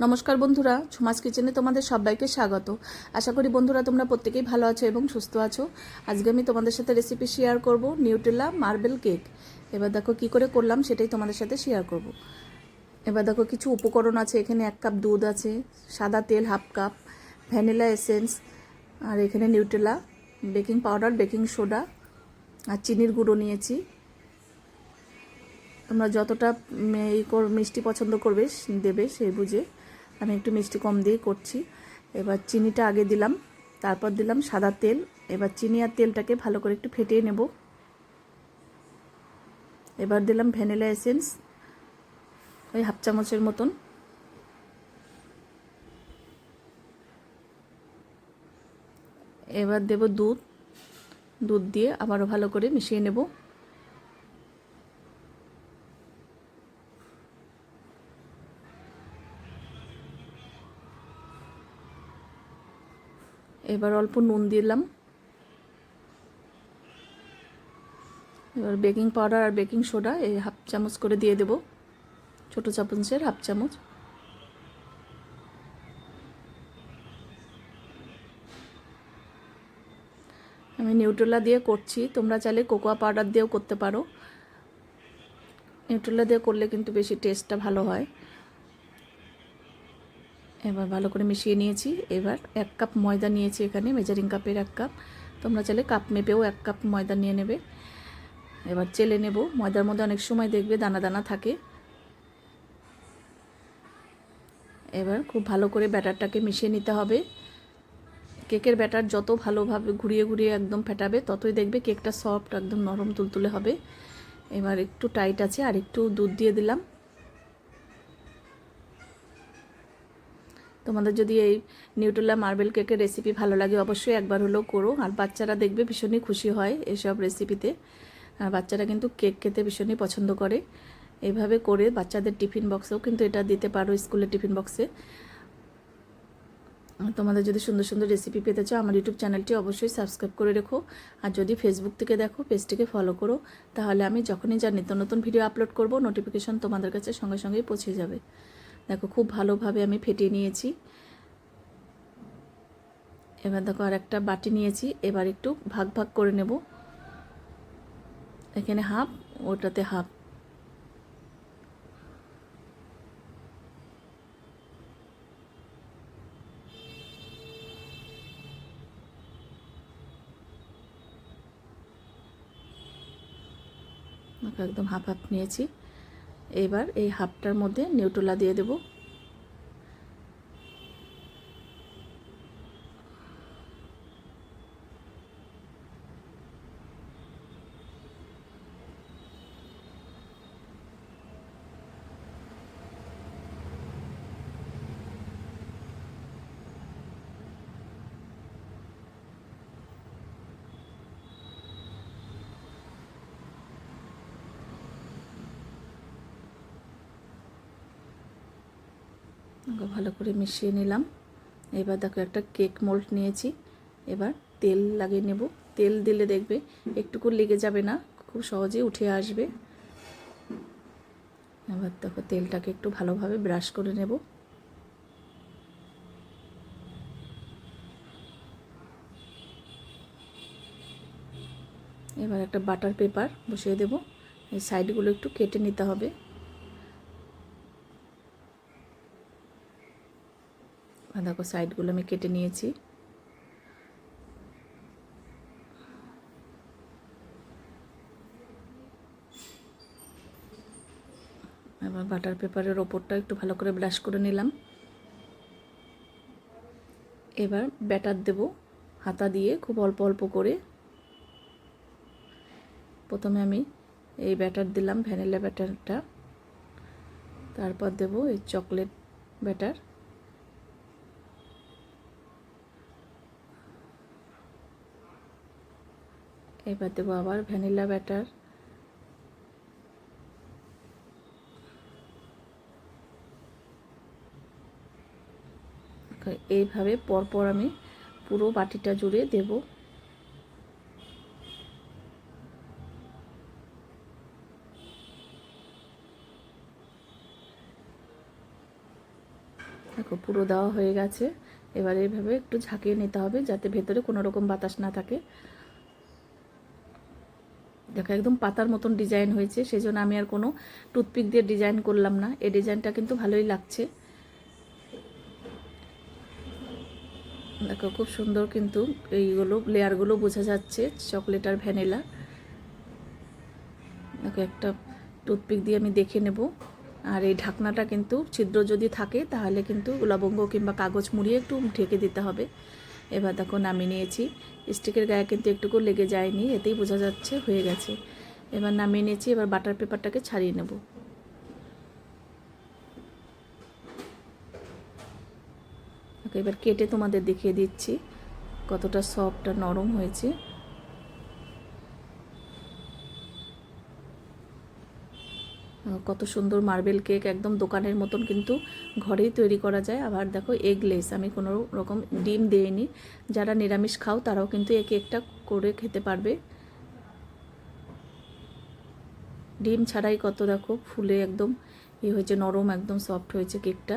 নমস্কার বন্ধুরা ঝুমাস কিচেনে তোমাদের সবাইকে স্বাগত। আশা করি বন্ধুরা তোমরা প্রত্যেকেই ভালো আছো এবং সুস্থ আছো। আজকে আমি তোমাদের সাথে রেসিপি শেয়ার করব নিউটেলা মার্বেল কেক এবার দেখো কি করে করলাম সেটাই তোমাদের সাথে শেয়ার করব। এবার দেখো কিছু উপকরণ আছে, এখানে এক কাপ দুধ আছে, সাদা তেল হাফ কাপ ভ্যানিলা এসেন্স আর এখানে Nutella baking powder baking soda আর চিনির গুঁড়ো নিয়েছি। তোমরা যতটা এই মিষ্টি পছন্দ করবে, দেবে সেই বুঝে। আমি একটু মিষ্টি কম দিয়ে করছি। এবার চিনিটা আগে দিলাম, তারপর দিলাম সাদা তেল। এবার চিনি আর তেলটাকে ভালো করে একটু ফেটিয়ে নেব। এবার দিলাম ভ্যানিলা এসেন্স, ওই হাফ চামচের মতন। এবার দেব দুধ। দুধ দিয়ে আবারও ভালো করে মিশিয়ে নেব। এবার অল্প নুন দিলাম। এবার বেকিং পাউডার আর বেকিং সোডা এই হাফ চামচ করে দিয়ে দেব। ছোটো চামচের হাফ চামচ। আমি নিউট্রেলা দিয়ে করছি। তোমরা চাইলে কোকোয়া পাউডার দিয়েও করতে পারো। নিউট্রেলা দিয়ে করলে কিন্তু বেশি টেস্টটা ভালো হয়। এবার ভালো করে মিশিয়ে নিয়েছি। এবার এক কাপ ময়দা নিয়েছি এখানে মেজারিং কাপের এক কাপ। তোমরা চাইলে কাপ মেপেও এক কাপ ময়দা নিয়ে নেবে। এবার চেলে নেব। ময়দার মধ্যে অনেক সময় দেখবে দানা দানা থাকে। এবার খুব ভালো করে ব্যাটারটাকে মিশিয়ে নিতে হবে। কেকের ব্যাটার যত ভালোভাবে ঘুরিয়ে ঘুরিয়ে একদম ফেটাবে, ততই দেখবে কেকটা সফট একদম নরম, তুলতুলে হবে। এবার একটু টাইট আছে, আর একটু দুধ দিয়ে দিলাম। তোমাদের যদি এই নিউট্রেলা মার্বেল কেকের রেসিপি ভালো লাগে, অবশ্যই একবার হলেও করো। আর বাচ্চারা দেখবে ভীষণই খুশি হয় এসব রেসিপিতে আর বাচ্চারা কিন্তু কেক খেতে ভীষণই পছন্দ করে। এইভাবে করে বাচ্চাদের টিফিন বক্সেও কিন্তু এটা দিতে পারো স্কুলের টিফিন বক্সে। তোমাদের যদি সুন্দর সুন্দর রেসিপি পেতে চাও, আমার ইউটিউব চ্যানেলটি অবশ্যই সাবস্ক্রাইব করে রেখো। আর যদি ফেসবুক থেকে দেখো পেজটিকে ফলো করো। তাহলে আমি যখনই যা নিত্য নতুন ভিডিও আপলোড করব নোটিফিকেশন তোমাদের কাছে সঙ্গে সঙ্গেই পৌঁছে যাবে। দেখো, খুব ভালোভাবে আমি ফেটিয়ে নিয়েছি। এবার দেখো আর একটা বাটি নিয়েছি। এবার একটু ভাগ ভাগ করে নেব। এখানে হাফ, ওটাতে হাফ। একদম হাফ হাফ নিয়েছি। এবার এই হাফটার মধ্যে নিউট্রোলা দিয়ে দেব। ওকে ভালো করে মিশিয়ে নিলাম। এবার দেখো একটা কেক মোল্ড নিয়েছি। এবার তেল লাগিয়ে নেব। তেল দিলে দেখবে একটুকু লেগে যাবে না, খুব সহজেই উঠে আসবে। এবার দেখো তেলটাকে একটু ভালোভাবে ব্রাশ করে নেব। এবার একটা বাটার পেপার বসিয়ে দেব। এই সাইডগুলো একটু কেটে নিতে হবে। দেখো সাইডগুলো আমি কেটে নিয়েছি। এবার বাটার পেপারের ওপরটা একটু ভালো করে ব্রাশ করে নিলাম। এবার ব্যাটার দেব হাতা দিয়ে খুব অল্প অল্প করে। প্রথমে আমি এই ব্যাটার দিলাম, ভ্যানিলা ব্যাটারটা। তারপর দেব এই চকলেট ব্যাটার। এবার দেবো আবার ভ্যানিলা ব্যাটার। এইভাবে পরপর আমি পুরো বাটিটা জুড়ে দেব। দেখো, পুরো দেওয়া হয়ে গেছে। এবার এইভাবে একটু ঝাঁকিয়ে নিতে হবে যাতে ভেতরে কোনো রকম বাতাস না থাকে। দেখো, একদম পাতার মতন ডিজাইন হয়েছে সেই জন্য আমি আর কোনো টুথপিক দিয়ে ডিজাইন করলাম না। এই ডিজাইনটা কিন্তু ভালোই লাগছে। দেখো, খুব সুন্দর কিন্তু এইগুলো লেয়ারগুলো বোঝা যাচ্ছে চকলেট আর ভ্যানিলা দেখো, একটা টুথপিক দিয়ে আমি দেখে নেব। আর এই ঢাকনাটা কিন্তু ছিদ্র যদি থাকে, তাহলে কিন্তু লবঙ্গ কিংবা কাগজ মুড়িয়ে একটু ঢেকে দিতে হবে। এবার দেখো নামিয়ে নিয়েছি। স্টিকের গায়ে কিন্তু একটুকু লেগে যায়নি, এতেই বোঝা যাচ্ছে হয়ে গেছে। এবার নামিয়ে নিয়েছি, এবার বাটার পেপারটাকে ছাড়িয়ে নেব। এবার কেটে তোমাদের দেখিয়ে দিচ্ছি কতটা সফট আর নরম হয়েছে। কত সুন্দর মার্বেল কেক একদম দোকানের মতন কিন্তু ঘরেই তৈরি করা যায়। আবার দেখো এগলেস আমি কোনো রকম ডিম দিইনি। যারা নিরামিষ খাও, তারাও কিন্তু এই কেকটা করে খেতে পারবে। ডিম ছাড়াই কত দেখো ফুলে একদম ই হয়েছে, নরম, একদম সফট হয়েছে কেকটা